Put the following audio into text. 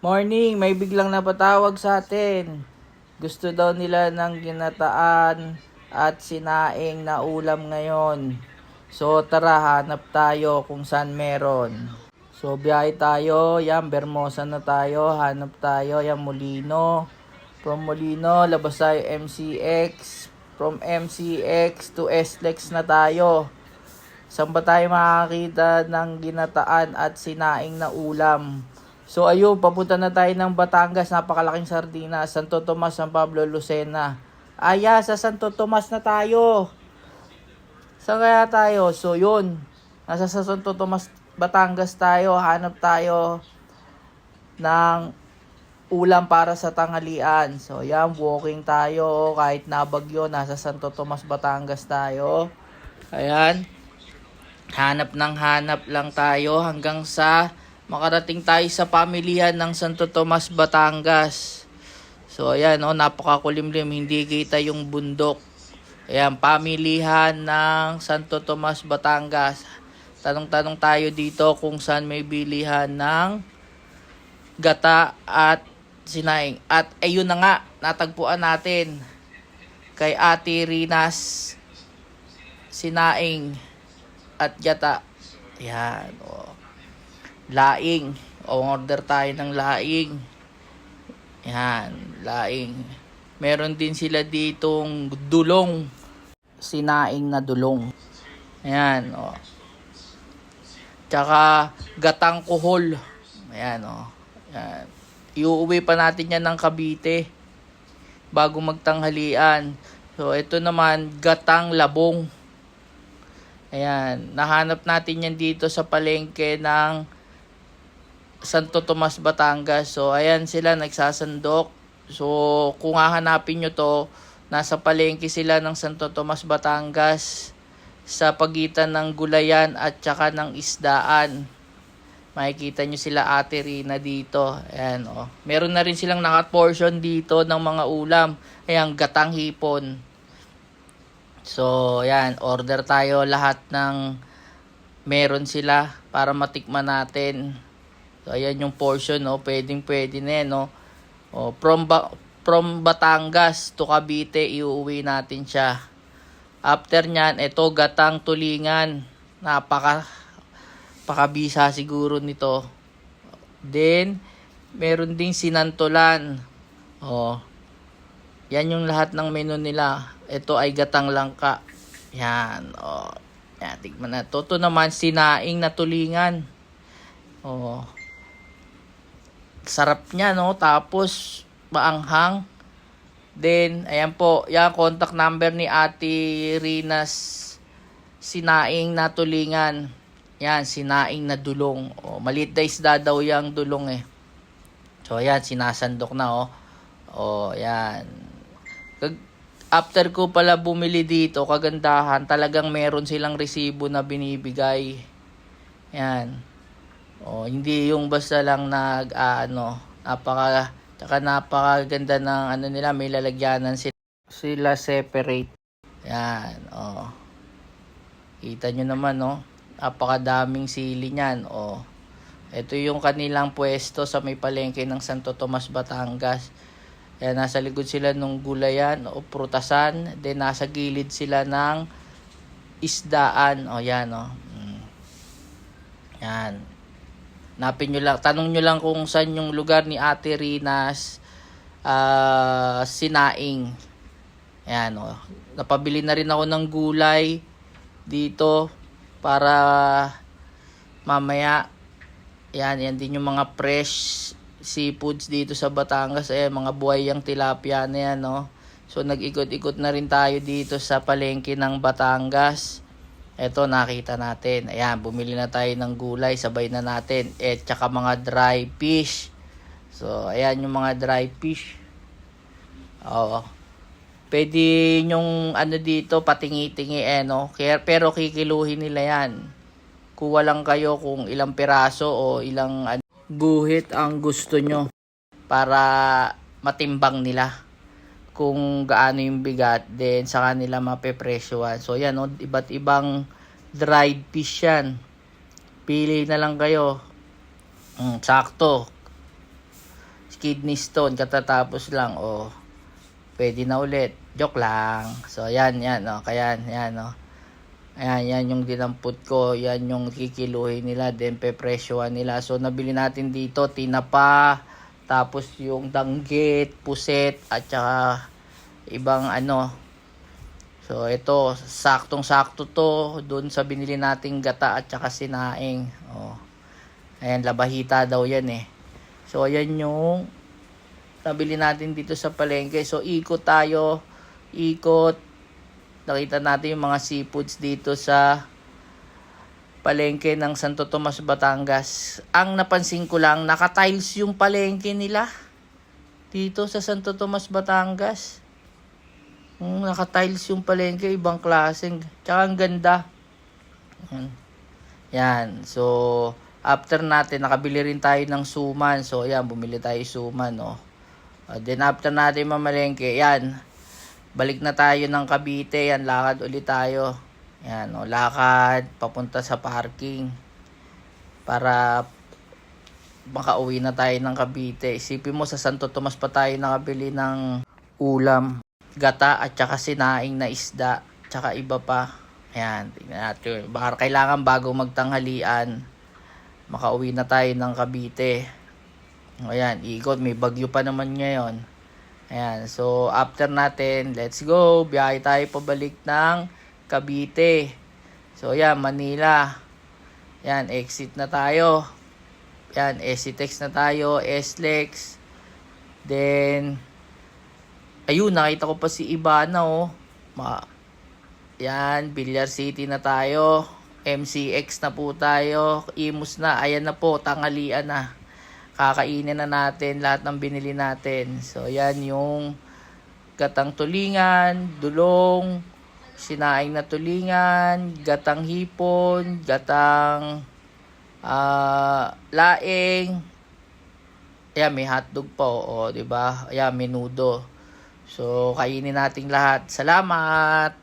Morning, may biglang napatawag sa atin. Gusto daw nila ng ginataan at sinaing na ulam ngayon. So tara, hanap tayo kung saan meron. So biyahe tayo, yan, Bermosa na tayo, hanap tayo, yan, Molino. From Molino, labas tayo MCX. From MCX to SLEX na tayo. Saan ba tayo makakita ng ginataan at sinaing na ulam? So ayun, papunta na tayo ng Batangas, napakalaking sardinas, Santo Tomas, San Pablo, Lucena. Aya, sa Santo Tomas na tayo. Saan kaya tayo? So yun, nasa sa Santo Tomas, Batangas tayo, hanap tayo ng ulam para sa tanghalian. So yan, walking tayo, kahit nabagyo, nasa Santo Tomas, Batangas tayo. Ayan, hanap ng hanap lang tayo hanggang sa makarating tayo sa pamilihan ng Santo Tomas, Batangas. So, ayan, oh, napakakulimlim. Hindi kita yung bundok. Ayan, pamilihan ng Santo Tomas, Batangas. Tanong-tanong tayo dito kung saan may bilihan ng gata at sinaing. At ayun na nga, natagpuan natin kay Ate Rinas sinaing at gata. Yan, oh laing. O order tayo ng laing. Yan, laing. Meron din sila ditong dulong. Sinaing na dulong. Ayan, o. Tsaka gatang kuhol. Ayan, o. Ayan. Iuwi pa natin yan ng Cavite bago magtanghalian. So, ito naman, gatang labong. Ayan, nahanap natin yan dito sa palengke ng Santo Tomas, Batangas. So, ayan sila nagsasandok. So, kung hahanapin nyo to, nasa palengke sila ng Santo Tomas, Batangas sa pagitan ng gulayan at saka ng isdaan. Makikita nyo sila ate Rina dito. Ayan, oh. Meron na rin silang naka-portion dito ng mga ulam. Ayan, gatang hipon. So, ayan, order tayo lahat ng meron sila para matikman natin. So, ayan yung portion, no? Pwedeng pwede na yan, no? O, from, ba- from Batangas to Cavite, iuwi natin siya. After nyan, ito, gatang tulingan. Napaka, pakabisa siguro nito. Then, meron ding sinantolan. O, yan yung lahat ng menu nila. Ito ay gatang langka. Yan, o. Yan, tigman na. Ito naman, sinaing na tulingan. O, sarap niya, no? Tapos, maanghang. Then, ayan po, yan, contact number ni Ate Rinas Sinaing na tulingan. Yan, sinaing na dulong. O, maliit na isda daw yung dulong eh. So, ayan, sinasandok na, oh. O, yan. Kag- After ko pala bumili dito, kagandahan, talagang meron silang resibo na binibigay. Yan. Oh, hindi yung basta lang nag ah, ano, napaka tsaka napakaganda ng ano nila, may lalagyanan sila, sila separate. Yan, oh. Kita nyo naman, no? Napakadaming sili niyan, oh. Ito yung kanilang pwesto sa may palengke ng Santo Tomas, Batangas. Yan, nasa likod sila ng gulayan o prutasan. Then, nasa gilid sila ng isdaan. O, yan, o. Mm. Yan. Napin nyo lang, tanong nyo lang kung saan yung lugar ni Ate Rinas ah, Sinaing. Yan, o. Napabili na rin ako ng gulay dito para mamaya yan, yan din yung mga fresh seafoods dito sa Batangas. Ayan, mga buhay yung tilapia na yan, no? So, nag-ikot-ikot na rin tayo dito sa palengke ng Batangas. Ito, nakita natin. Ayan, bumili na tayo ng gulay. Sabay na natin. Eh, tsaka mga dry fish. So, ayan yung mga dry fish. Oo. Pwede yung ano dito, patingi-tingi eh, no? Pero kikiluhin nila yan. Kuha lang kayo kung ilang piraso o ilang guhit ang gusto nyo para matimbang nila kung gaano yung bigat then sa kanila mapepresyohan. So yan no, iba't ibang dried fish yan. Pili na lang kayo. Mm, sakto. kidney stone, katatapos lang, oh. Pwede na ulit. Joke lang. So, yan, yan, oh. Kaya, yan, oh. Ayan, yan yung dinampot ko. Yan yung kikiluhin nila. Then, pepresyohan nila. So, nabili natin dito, tinapa, tapos yung danggit, puset, at saka ibang ano. So, ito, saktong-sakto to doon sa binili nating gata at saka sinaing. Oh. Ayan, labahita daw yan eh. So, ayan yung nabili natin dito sa palengke. So, ikot tayo. Ikot. Nakita natin yung mga seafoods dito sa palengke ng Santo Tomas, Batangas. Ang napansin ko lang, naka-tiles yung palengke nila. Dito sa Santo Tomas, Batangas. Mm, naka-tiles yung palengke, ibang klaseng. Tsaka ang ganda. Yan. Yan. So, after natin, nakabili rin tayo ng suman. So, ayan, bumili tayo suman, no. Uh, then, after natin mamalengke, yan. Balik na tayo ng Cavite. Yan, lakad ulit tayo. Yan, no, lakad, papunta sa parking. Para makauwi na tayo ng Cavite. Isipin mo, sa Santo Tomas pa tayo nakabili ng ulam, gata at saka sinaing na isda, tsaka iba pa. Ayan, tingnan natin. Baka kailangan bago magtanghalian, makauwi na tayo ng Cavite. Ayan, ikot, may bagyo pa naman ngayon. Ayan, so after natin, let's go. Biyahe tayo pabalik ng Cavite. So ayan, Manila. Ayan, exit na tayo. Ayan, exit na tayo, SLEX. Then, ayun, nakita ko pa si Ibana, oh. Ma yan, Billiard City na tayo. MCX na po tayo. Imus na. Ayan na po, tangalian na. Kakainin na natin lahat ng binili natin. So, yan yung gatang tulingan, dulong, sinaing na tulingan, gatang hipon, gatang ah laing. Ayan, may hotdog pa, o, di ba? Ayan, menudo. So, kainin natin lahat. Salamat!